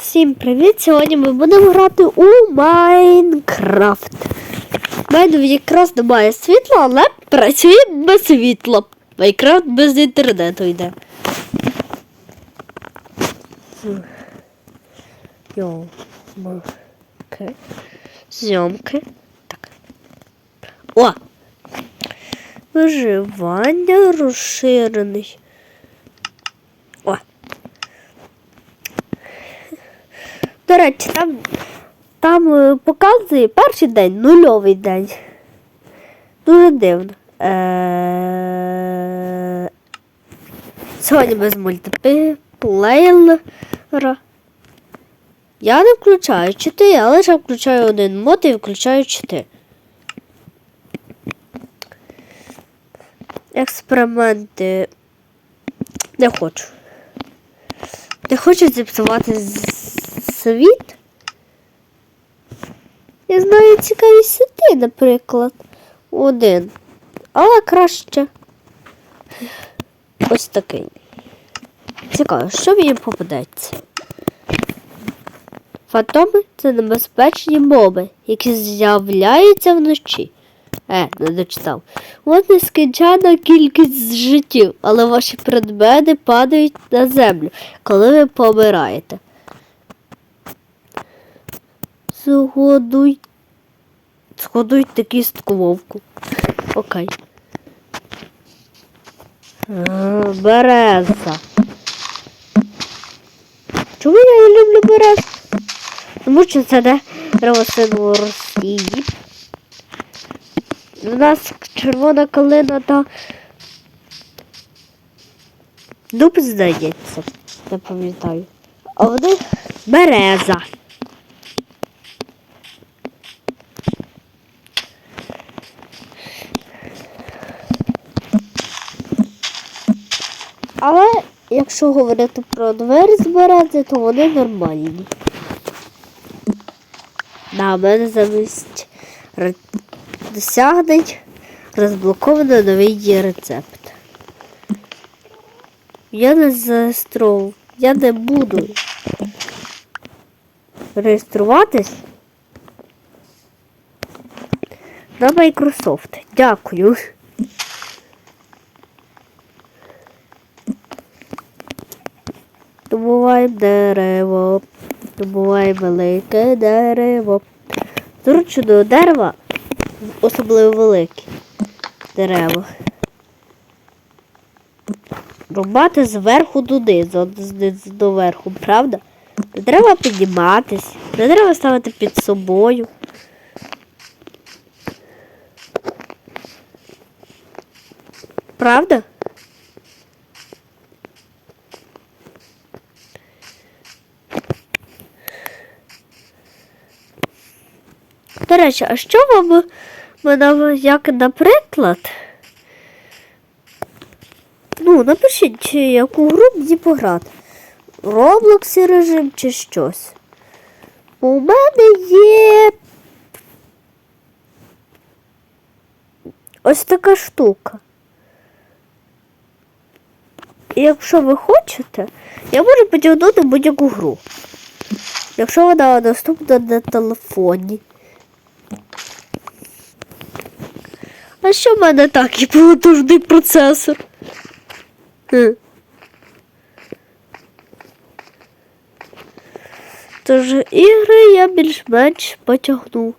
Всім привіт! Сьогодні ми будемо грати у Майнкрафт. У мене якраз немає світла, але працює без світла. Майнкрафт без інтернету йде. Йомки. Зйомки. Так. О! Виживання розширений. До речі, там, там е, показує перший день, нульовий день. Дуже дивно. Е... Сьогодні без мультиплеєра. Я не включаю чити, я лише включаю один мод і включаю чити. Експерименти не хочу. Не хочу зіпсувати з- світ. Я знаю цікаві сети, наприклад. Один. Але краще. Ось такий. Цікаво, що мені попадеться. Фантоми це небезпечні моби, які з'являються вночі. Е, не дочитав. От нескінченна кількість життів, але ваші предмети падають на землю, коли ви помираєте. Згодуй. Згодуйте кістку вовку. Окей. Береза. Чому я не люблю берез? Тому що це дерево символ Росії. У нас червона калина та дуб здається, не пам'ятаю. А вони береза. Але якщо говорити про двері з берези, то вони нормальні. В мене замість досягнень розблоковано новий рецепт. Я не зареєстрував. Я не буду реєструватись на Microsoft. Дякую. Добуваємо дерево. Добуваємо велике дерево. Зручно до дерева, особливо велике дерево. Рубати зверху знизу до верху, правда? Не треба підніматись, не треба ставити під собою. Правда? До речі, а що вам мене, як, наприклад? Ну, напишіть, яку гру мені пограти. Роблоксі режим чи щось. У мене є. Ось така штука. Якщо ви хочете, я можу потягнути будь-яку гру. Якщо вона доступна на телефоні. А що в мене такий потужний процесор? Хм. Тож ігри я більш-менш потягну.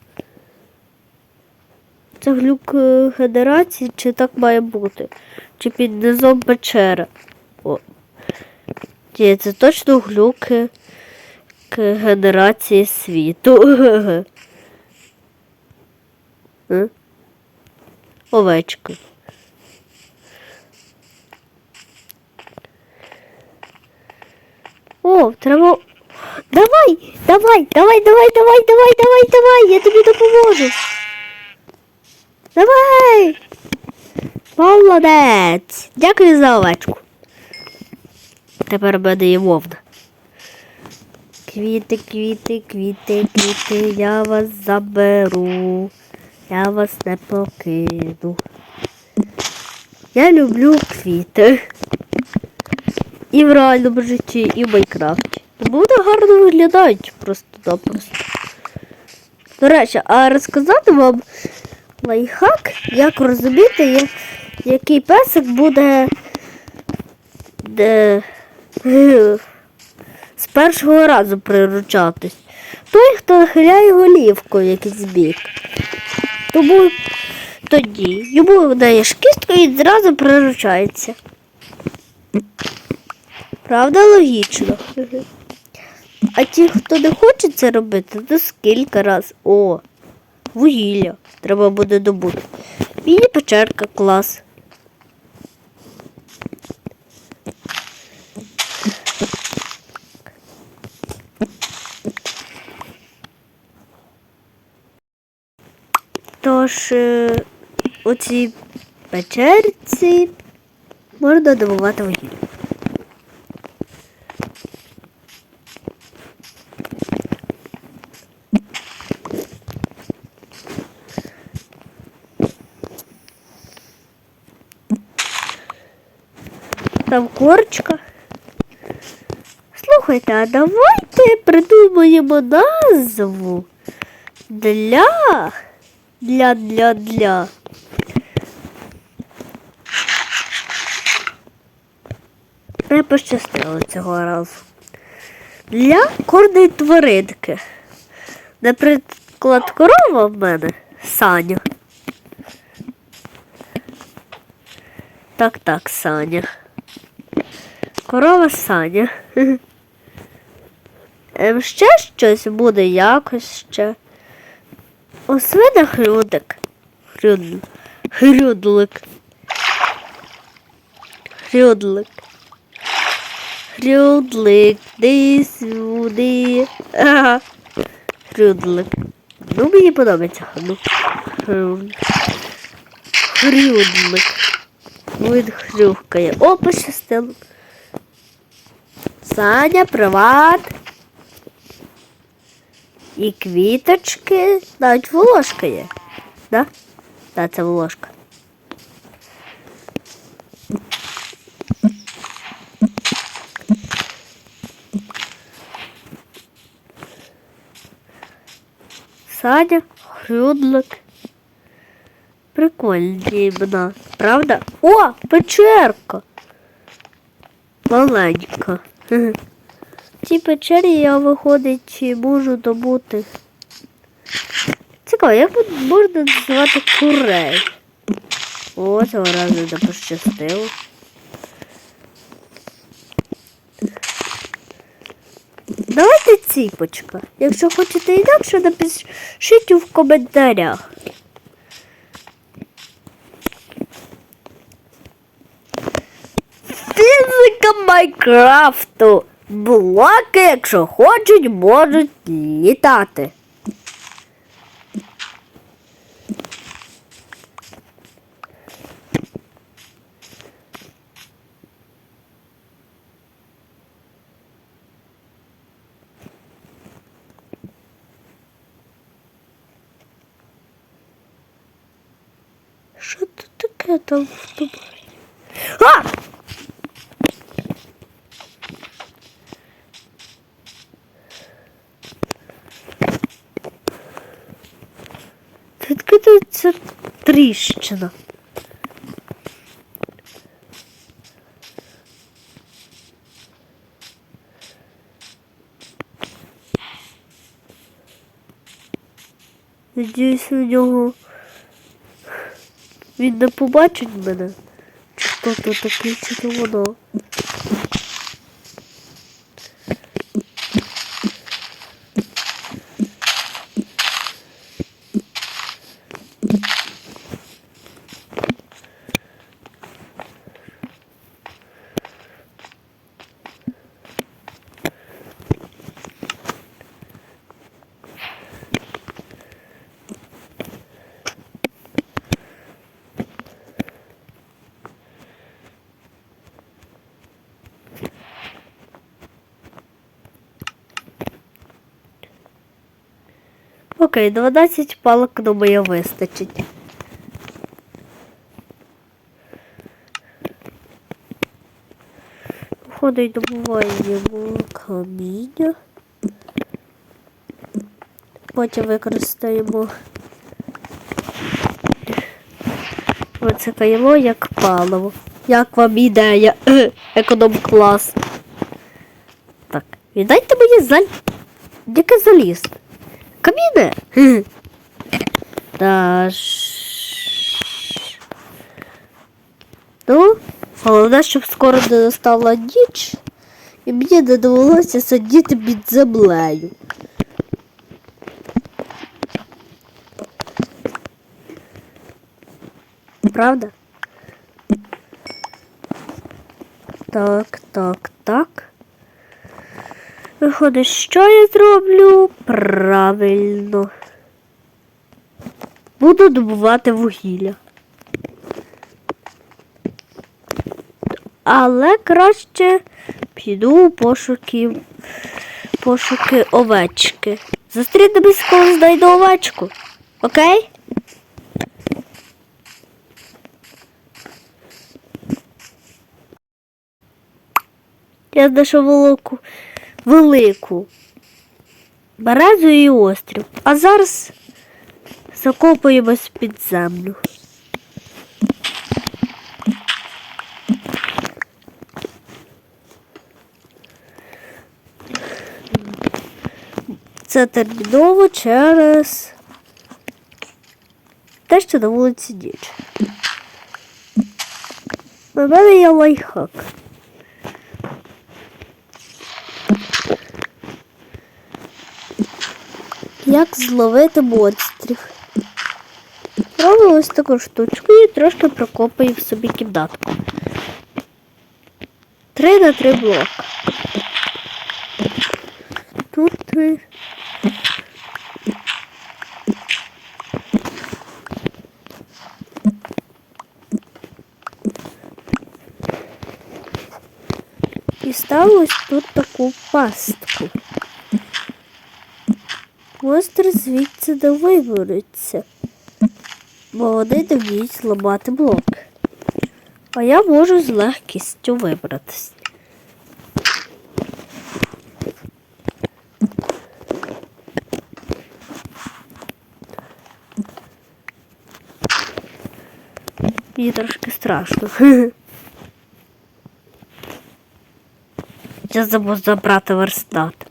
Це глюк е, генерації, чи так має бути? Чи під низом печера? О. Ні, це точно глюки к генерації світу. Овечка. О, треба. Давай, давай, давай, давай, давай, давай, давай, давай, я тобі допоможу. Давай. Молодець. Дякую за овечку. Тепер мене є вовна. Квіти, квіти, квіти, квіти, я вас заберу. Я вас не покину. Я люблю квіти. І в реальному житті, і в Майнкрафті. Бо вони гарно виглядають просто-напросто. До речі, а розказати вам лайфхак, як розуміти, я- який песик буде де, з першого разу приручатись. Той, хто нахиляє голівку якийсь бік. Тому тоді йому даєш кістку і зразу приручається. Правда, логічно. А ті, хто не хоче це робити, то скільки раз. О, вугілля. Треба буде добути. Міні-печерка, клас. Тож е, у цій печерці можна добувати вугілля. Там корочка. Слухайте, а давайте придумаємо назву для для для для. Не пощастило цього разу. Для кожної тваринки. Наприклад, корова в мене Саня. Так, так, Саня. Корова Саня. Ем, ще щось буде якось ще. У свина хрюдик. Хрюд... Хрюдлик. Хрюдлик. Хрюдлик. Ди сюди. Ага. Хрюдлик. Ну, мені подобається. Ну. Хрюд... Хрюдлик. Він хрюкає. О, пощастило. Саня, приват. І квіточки. Навіть волошка є. Да? Да, це волошка. Саня, Хрюдлик. Прикольні імена, правда? О, печерка. Маленька. Цій печері я виходить можу добути. Цікаво, як можна називати курей? О, цього разу не пощастило. Давайте ціпочка. Якщо хочете інакше, напишіть в коментарях. Фізика Майнкрафту. Блоки, якщо хочуть, можуть літати. Що тут таке там в тобі? А! Відкидається тріщина? Надіюсь, у нього він не побачить мене. Чи то такий, чи воно. Окей, 12 палок думаю вистачить. виходить, добуваємо каміння. Потім використаємо кайло як паливо. Як вам ідея? Економ клас. Так, віддайте мені заль. Яке заліз? Каміне? Хе. Та ж. Ну, головне, щоб скоро не настала ніч, і мені не довелося сидіти під землею. Правда? Так, так, так. Виходить, що я зроблю? Правильно. Буду добувати вугілля. Але краще піду у пошуки, пошуки овечки. Зустрінемось, коли знайду овечку. Окей? Я знайшов велику, велику березу і острів. А зараз закопуємось під землю. Це терміново через те, що на вулиці ніч. У мене є лайфхак. Як зловити монстрів? Робимо ось таку штучку і трошки прокопаємо собі кімнатку. Три на три блока. Тут три. І ставимо ось тут таку пастку. Монстр звідси не вибереться, бо вони не вміють зламати блок. А я можу з легкістю вибратись. Мені трошки страшно. Я забув забрати верстат.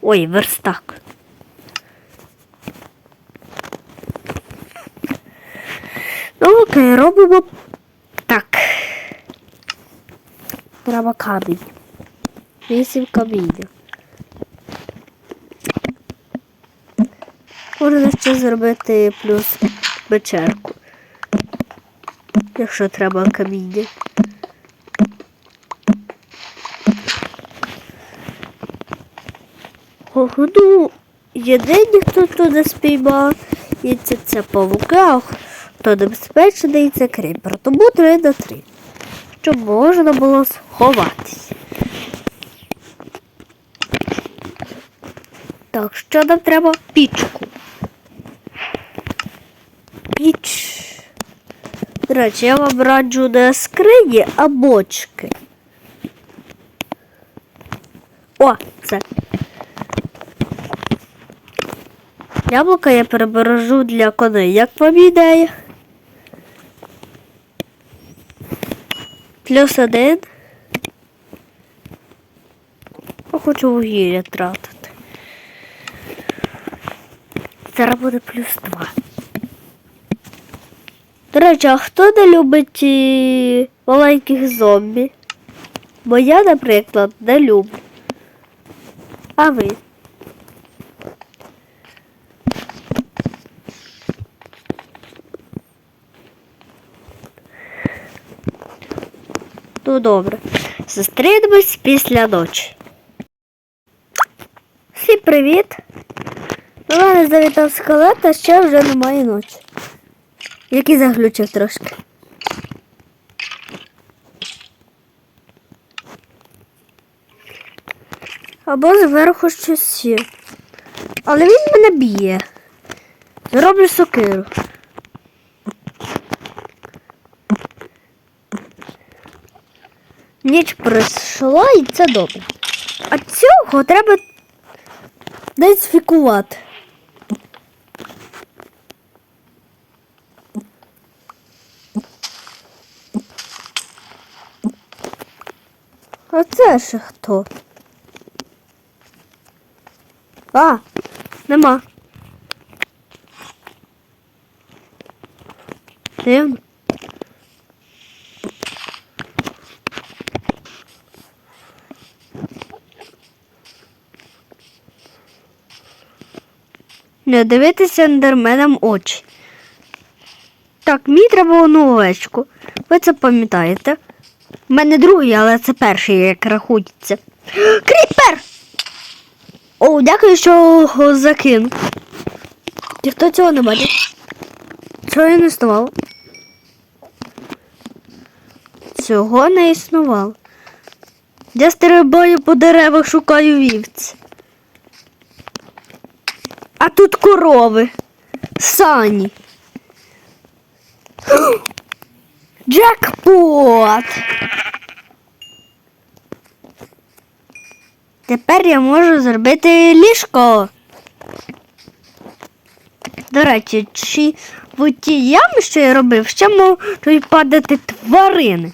Ой, верстак. Ну, окей, робимо так. Треба камінь. Вісім каміння. Можна ще зробити плюс печерку. Якщо треба каміння. Ну, єдині, хто туди спіймав, і це, це павуки, небезпечний, це кріпер. Тому 3 на 3. Щоб можна було сховатись. Так, що нам треба? Пічку. Піч. До речі, я вам раджу не скрині, а бочки. О, все. Яблука я перебережу для коней. Як вам ідея? Плюс один. Я хочу вугілля тратити. Зараз буде плюс два. До речі, а хто не любить маленьких зомбі? Бо я, наприклад, не люблю. А ви? Ну добре. Зустрінемось після ночі. Всім привіт! До мене завітав скелет, а ще вже немає ночі. Який заглючив трошки. Або зверху щось є. Але він мене б'є. Зроблю сокиру. Ніч пройшла і це добре. А цього треба дезінфікувати. А це ще хто? А, нема. Дивно. Не дивитися ендерменам очі. Так, мені треба одну овечку. Ви це пам'ятаєте? У мене другий, але це перший, як рахується. Кріпер! О, дякую, що його закинув. Ніхто цього не бачив. Чого я не існувало? Цього не існувало. Я стрибаю по деревах, шукаю вівці. А тут корови. Сані. Джекпот! Тепер я можу зробити ліжко. До речі, чи в ті ями, що я робив, ще можуть падати тварини.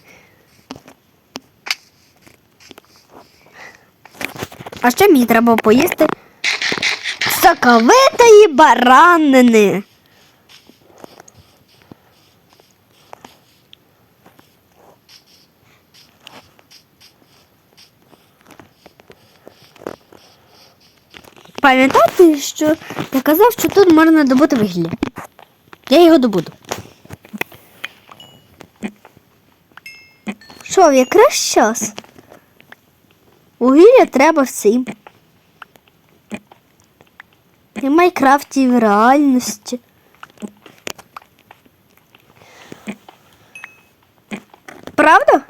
А ще мені треба поїсти соковитої баранини. Пам'ятаєте, що я казав, що тут можна добути вугілля? Я його добуду. Що, якраз час? Вугілля треба всім. І в Майнкрафті, в реальності. Правда?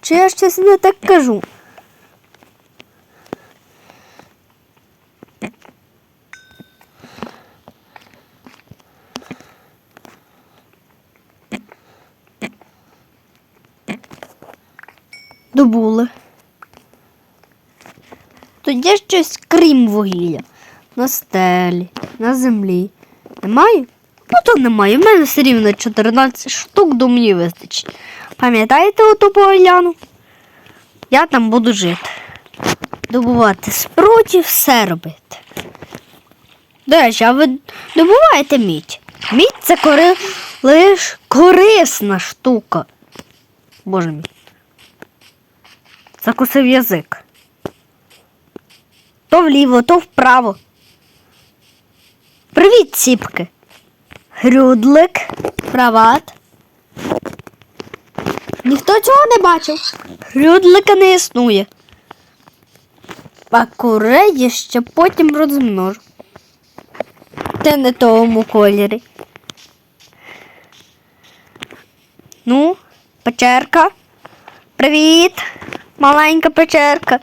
Чи я щось не так кажу? Добули. Тут є щось крім вугілля. На стелі, на землі. Немає? Ну то немає. У мене все рівно 14 штук до мені вистачить. Пам'ятаєте оту поляну? Я там буду жити. Добувати спроті, все робити. До речі, а ви добуваєте мідь? Мідь це кори... лиш корисна штука. Боже мій. Закусив язик. То вліво, то вправо. Привіт, ціпки. Грюдлик. Приват. Ніхто цього не бачив. Грюдлика не існує. А курей я ще потім розмножу. Те не тому кольорі. Ну, печерка. Привіт, маленька печерка.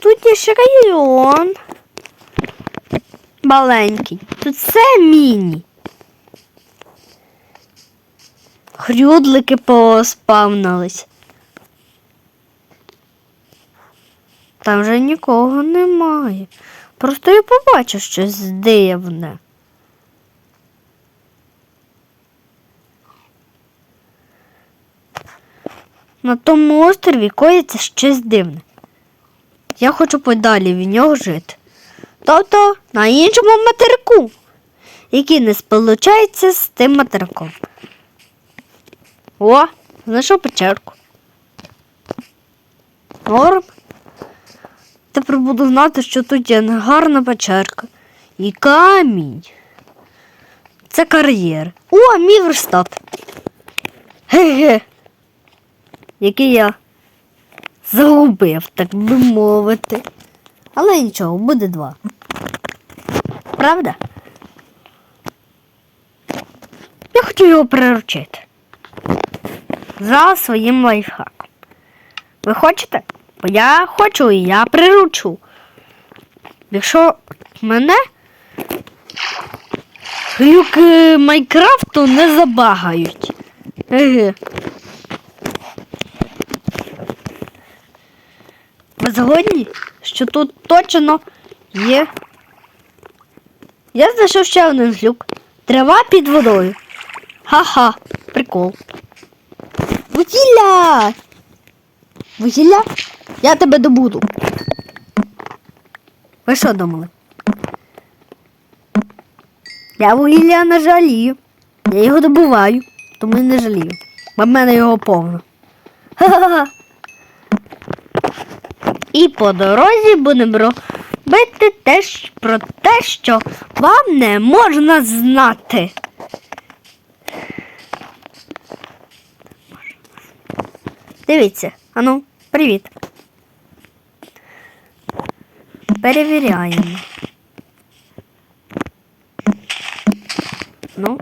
Тут є ще район. Маленький. Тут все міні. Хрюдлики поспавнились. Там вже нікого немає. Просто я побачив щось дивне. На тому острові коїться щось дивне. Я хочу подалі від нього жити. Тобто на іншому материку, який не сполучається з тим материком. О, знайшов печерку. Норм. Тепер буду знати, що тут є гарна печерка. І камінь. Це кар'єр. О, мій верстат. Ге-ге. Який я загубив, так би мовити. Але нічого, буде два. Правда? Я хочу його приручити. За своїм лайфхаком. Ви хочете? Бо я хочу і я приручу. Якщо мене глюки Майнкрафту не забагають. Еге. Згодні, що тут точно є. Я знайшов ще один глюк. Трава під водою. Ха-ха, прикол. Вугілля! Вугілля? Я тебе добуду. Ви що думали? Я вугілля не жалію. Я його добуваю, тому і не жалію. Бо в мене його повно. Ха-ха-ха. І по дорозі будемо робити теж про те, що вам не можна знати. Дивіться, ану, привіт. Перевіряємо. Ну.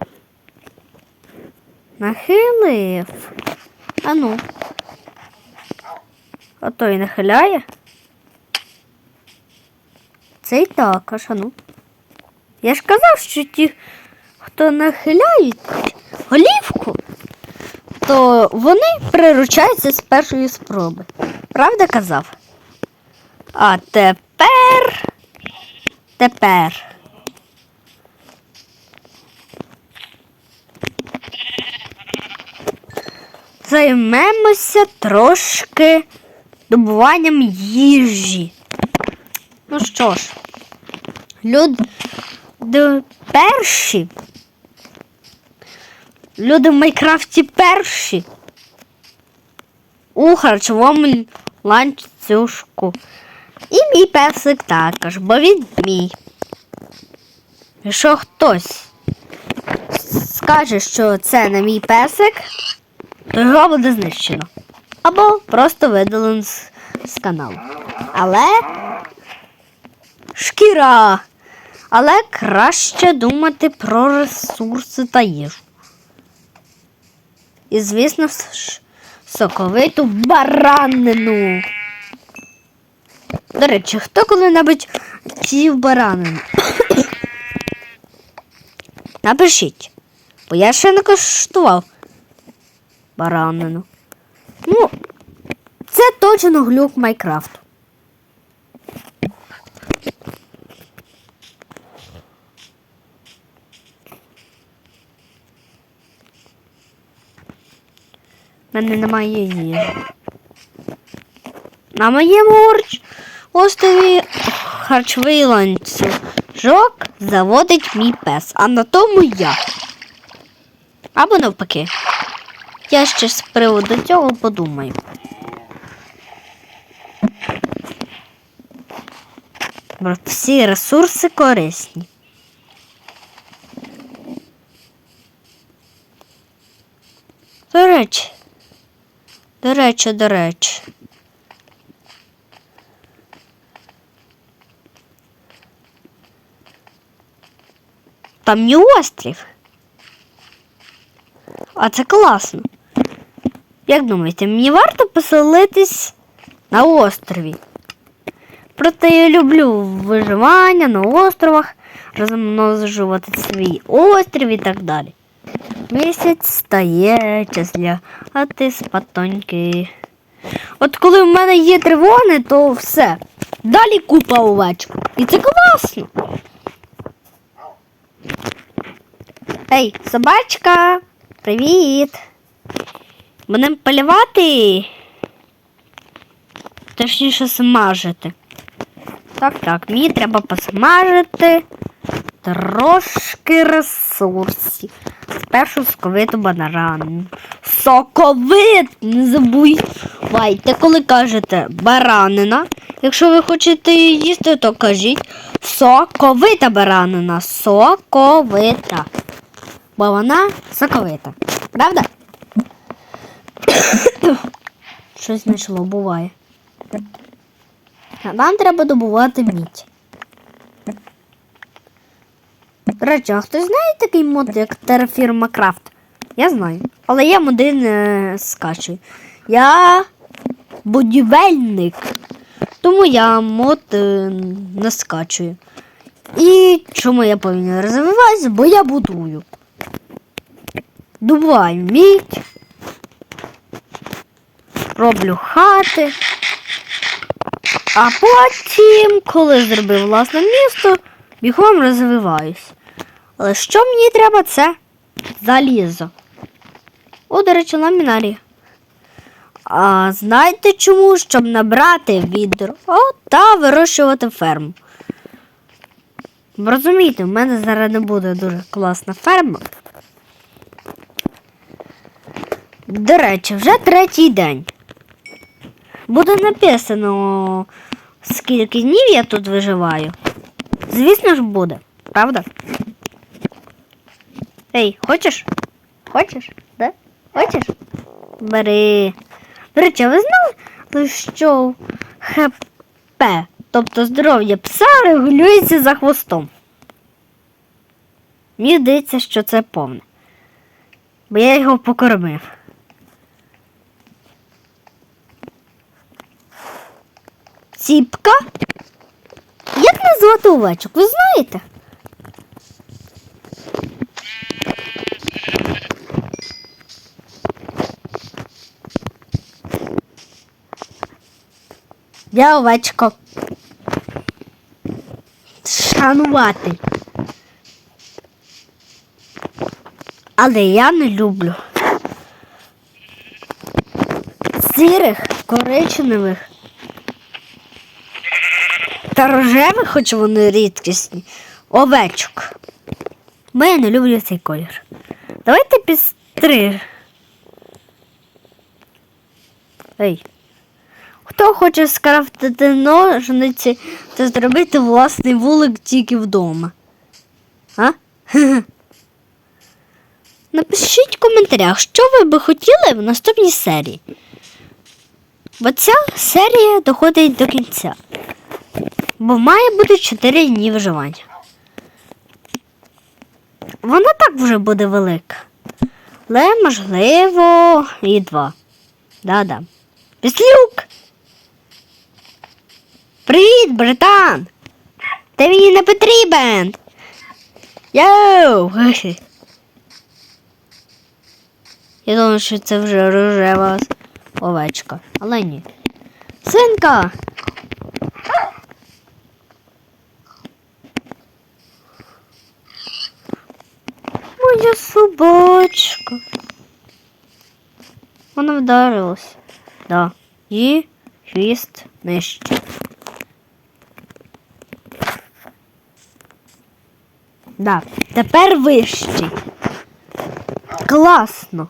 Нахилив. Ану. А то й нахиляє. Цей також, ану. Я ж казав, що ті, хто нахиляють голівку, то вони приручаються з першої спроби. Правда казав? А тепер. Тепер. Займемося трошки добуванням їжі. Ну що ж, люди перші. Люди в Майкрафті перші. У харчовому ланцюжку. І мій песик також, бо він мій. Якщо хтось скаже, що це не мій песик, то його буде знищено. Або просто видалено з, з каналу. Але шкіра. Але краще думати про ресурси та їжу. І, звісно, соковиту баранину. До речі, хто коли-небудь їв баранину? Напишіть, бо я ще не коштував баранину. Ну, це точно глюк Майкрафту. У мене немає їжі. На моєму орч острові харчовий ланцюжок заводить мій пес, а на тому я. Або навпаки. Я ще з приводу цього подумаю. Всі ресурси корисні. До речі, до речі, до речі. Там не острів. А це класно. Як думаєте, мені варто поселитись на острові? Проте я люблю виживання на островах, розмножувати свій острів і так далі. Місяць стає час для а ти спатоньки. От коли в мене є тривони, то все. Далі купа овечок. І це класно. Ей, собачка, привіт. Будемо полювати. Точніше смажити. Так, так, мені треба посмажити трошки ресурсів. Спершу соковиту банарану. Соковит! Не забувайте, коли кажете баранина. Якщо ви хочете її їсти, то кажіть соковита баранина. Соковита. Бо вона соковита. Правда? Щось знайшло, буває. Нам треба добувати мідь. Речі, а хтось знає такий мод, як Terraform Craft? Я знаю. Але я моди не скачую. Я будівельник. Тому я мод е, не скачую. І чому я повинен розвиватися? Бо я будую. Добуваю мідь. Роблю хати. А потім, коли зробив власне місто, бігом розвиваюсь. Але що мені треба, це залізо. О, до речі, ламінарія. А знаєте чому? Щоб набрати відро та вирощувати ферму. Розумієте, в мене зараз не буде дуже класна ферма. До речі, вже третій день. Буде написано, скільки днів я тут виживаю. Звісно ж буде, правда? Ей, хочеш? Хочеш? Да? Хочеш? Бери. Речі, а ви знали, що ХП, тобто здоров'я пса регулюється за хвостом? Мені здається, що це повне. Бо я його покормив. Ціпка? Як назвати овечок, ви знаєте? Я овечко. Шанувати. Але я не люблю. Сірих, коричневих та рожевих, хоч вони рідкісні, овечок. Бо я не люблю цей колір. Давайте підстриг. Ей. Хто хоче скрафтити ножниці та зробити власний вулик тільки вдома? А? Напишіть в коментарях, що ви би хотіли в наступній серії. Бо ця серія доходить до кінця. Бо має бути 4 дні виживання. Вона так вже буде велика. Але, можливо, і два. Да-да. Післюк! Привіт, братан! Ти мені не потрібен. Йоу! Я думаю, що це вже рожева овечка. Але ні. Синка! Моя собачка. Вона вдарилась. Да. І хвіст нижче. Да, тепер вищий. Класно.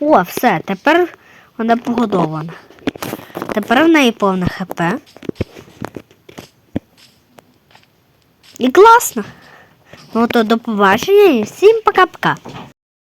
О, все, тепер вона погодована. Тепер в неї повне ХП. І класно. Ну то до побачення і всім пока-пока.